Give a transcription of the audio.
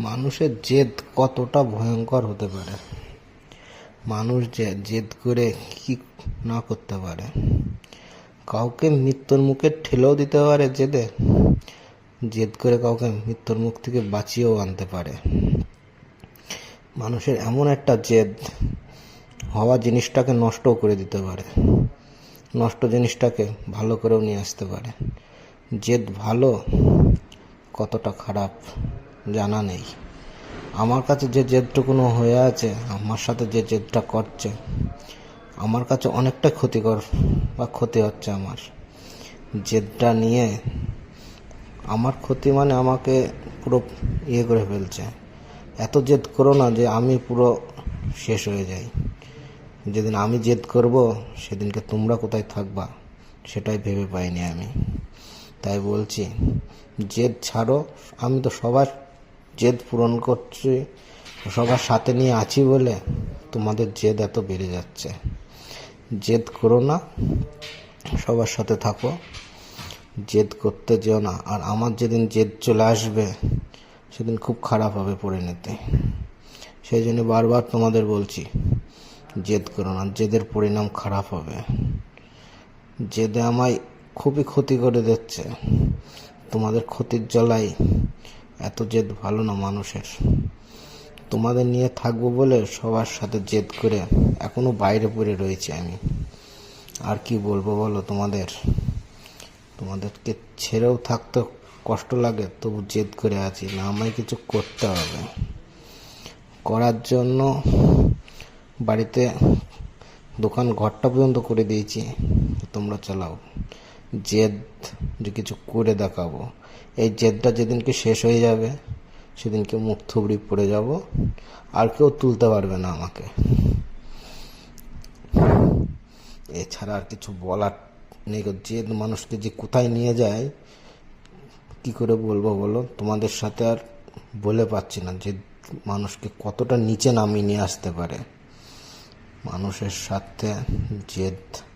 মানুষের জেদ কতটা ভয়ঙ্কর হতে পারে? মানুষ যে জেদ করে কি না করতে পারে? কাউকে মৃত্যুর মুখে ঠেলেও দিতে পারে জেদে? জেদ করে কাউকে মৃত্যুর মুখ থেকে বাঁচিয়েও আনতে পারে? মানুষের এমন একটা জেদ হওয়া জিনিসটাকে নষ্টও করে দিতে পারে। নষ্ট জিনিসটাকে ভালো করেও নিয়ে আসতে পারে। জেদ ভালো, কতটা খারাপ? জানা নেই। আমার কাছে যে জেদটুকুনো হয়ে আছে, আমার সাথে যে জেদটা করছে, আমার কাছে অনেকটা ক্ষতিকর বা ক্ষতি হচ্ছে আমার। জেদটা নিয়ে আমার ক্ষতি মানে আমাকে পুরো ইয়ে করে ফেলছে। এত জেদ করো না যে আমি পুরো শেষ হয়ে যাই। যেদিন আমি জেদ করব, সেদিনকে তোমরা কোথায় থাকবা, সেটাই ভেবে পাইনি আমি। তাই বলছি, জেদ ছাড়ো, আমি তো সবার জেদ পূরণ করছি, সবার সাথে নিয়ে আছি বলে তোমাদের জেদ এত বেড়ে যাচ্ছে। জেদ করো না, সবার সাথে থাকো। জেদ করতে যেও না। আর আমার যেদিন জেদ চলে আসবে, সেদিন খুব খারাপ হবে পরিণতি। সেই জন্য বারবার তোমাদের বলছি, জেদ করো না। জেদের পরিণাম খারাপ হবে। জেদে আমায় খুবই ক্ষতি করে দিচ্ছে। তোমাদের ক্ষতির জ্বালাই এত জেদ ভালো না মানুষের। তোমাদের নিয়ে থাকব বলে সবার সাথে জেদ করে এখনও বাইরে পড়ে রয়েছে আমি। আর কি বলব বলো তোমাদের? তোমাদেরকে ছেড়েও থাকতে কষ্ট লাগে, তবু জেদ করে আছি, না আমায় কিছু করতে হবে। করার জন্য বাড়িতে দোকান ঘরটা পর্যন্ত করে দিয়েছি, তোমরা চালাও। জেদ যে কিছু করে দেখাবো। এই জেদটা যেদিনকে শেষ হয়ে যাবে, সেদিনকে মুখ থুবড়ি পড়ে যাব, আর কেউ তুলতে পারবে না আমাকে। এছাড়া আর কিছু বলার নেই জেদ মানুষকে যে কোথায় নিয়ে যায়, কি করে বলব বলো? তোমাদের সাথে আর বলে পাচ্ছি না যে মানুষকে কতটা নিচে নামিয়ে নিয়ে আসতে পারে। মানুষের সাথে জেদ